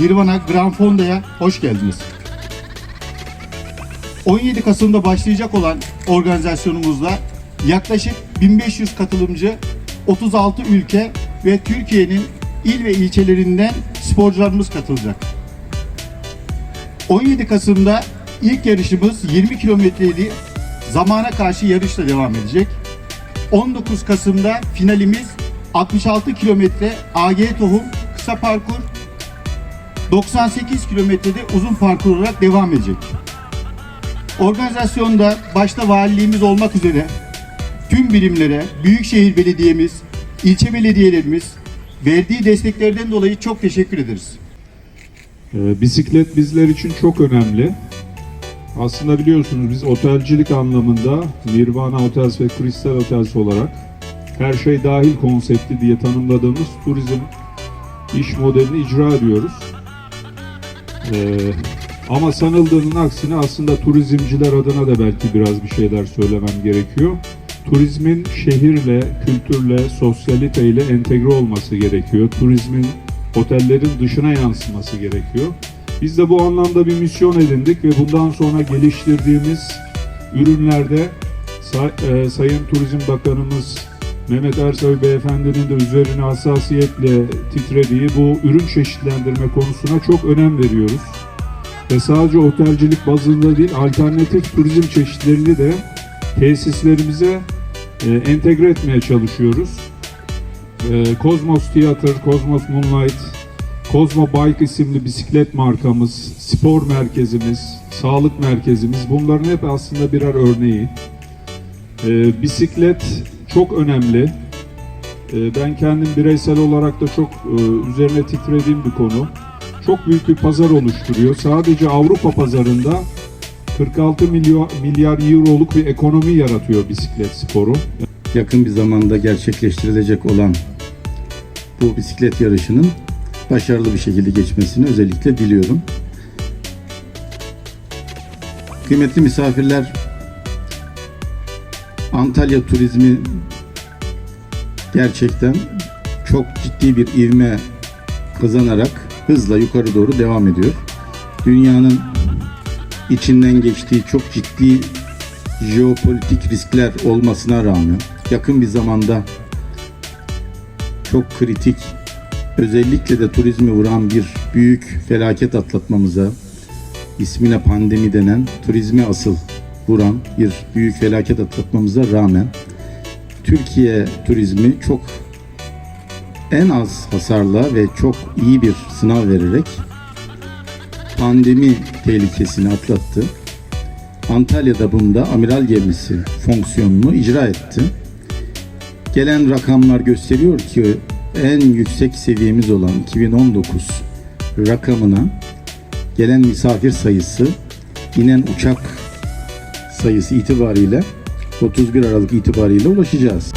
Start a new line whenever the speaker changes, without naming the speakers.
Nirvana Grand Fonda'ya hoş geldiniz. 17 Kasım'da başlayacak olan organizasyonumuzda yaklaşık 1500 katılımcı, 36 ülke ve Türkiye'nin il ve ilçelerinden sporcularımız katılacak. 17 Kasım'da ilk yarışımız 20 kilometreli zamana karşı yarışla devam edecek. 19 Kasım'da finalimiz 66 kilometre AG Tohum kısa parkur 98 kilometrede uzun parkur olarak devam edecek. Organizasyonda başta valiliğimiz olmak üzere tüm birimlere, Büyükşehir Belediyemiz, ilçe belediyelerimiz verdiği desteklerden dolayı çok teşekkür ederiz.
Ee, Bisiklet bizler için çok önemli. Aslında biliyorsunuz biz otelcilik anlamında Nirvana Hotels ve Crystal Hotels olarak her şey dahil konsepti diye tanımladığımız turizm iş modelini icra ediyoruz. Ee, ama sanıldığının aksine aslında turizmciler adına da belki biraz bir şeyler söylemem gerekiyor. Turizmin şehirle, kültürle, sosyaliteyle entegre olması gerekiyor. Turizmin otellerin dışına yansıması gerekiyor. Biz de bu anlamda bir misyon edindik ve bundan sonra geliştirdiğimiz ürünlerde Say- e, Sayın Turizm Bakanımız Mehmet Ersoy Beyefendinin de üzerine hassasiyetle titrediği bu ürün çeşitlendirme konusuna çok önem veriyoruz. Ve sadece otelcilik bazında değil, alternatif turizm çeşitlerini de tesislerimize e, entegre etmeye çalışıyoruz. E, Cosmos Theater, Cosmos Moonlight, Cosmo Bike isimli bisiklet markamız, spor merkezimiz, sağlık merkezimiz bunların hep aslında birer örneği. E, bisiklet çok önemli. E, ben kendim bireysel olarak da çok e, üzerine titrediğim bir konu. Çok büyük bir pazar oluşturuyor. Sadece Avrupa pazarında 46 milyar, milyar euroluk bir ekonomi yaratıyor bisiklet sporu.
yakın bir zamanda gerçekleştirilecek olan bu bisiklet yarışının başarılı bir şekilde geçmesini özellikle diliyorum. Kıymetli misafirler, Antalya turizmi gerçekten çok ciddi bir ivme kazanarak hızla yukarı doğru devam ediyor. Dünyanın içinden geçtiği çok ciddi jeopolitik riskler olmasına rağmen yakın bir zamanda çok kritik özellikle de turizmi vuran bir büyük felaket atlatmamıza ismine pandemi denen turizmi asıl vuran bir büyük felaket atlatmamıza rağmen Türkiye turizmi çok en az hasarla ve çok iyi bir sınav vererek pandemi tehlikesini atlattı. Antalya'da bunda amiral gemisi fonksiyonunu icra etti. Gelen rakamlar gösteriyor ki en yüksek seviyemiz olan 2019 rakamına gelen misafir sayısı inen uçak sayısı itibariyle 31 Aralık itibariyle ulaşacağız.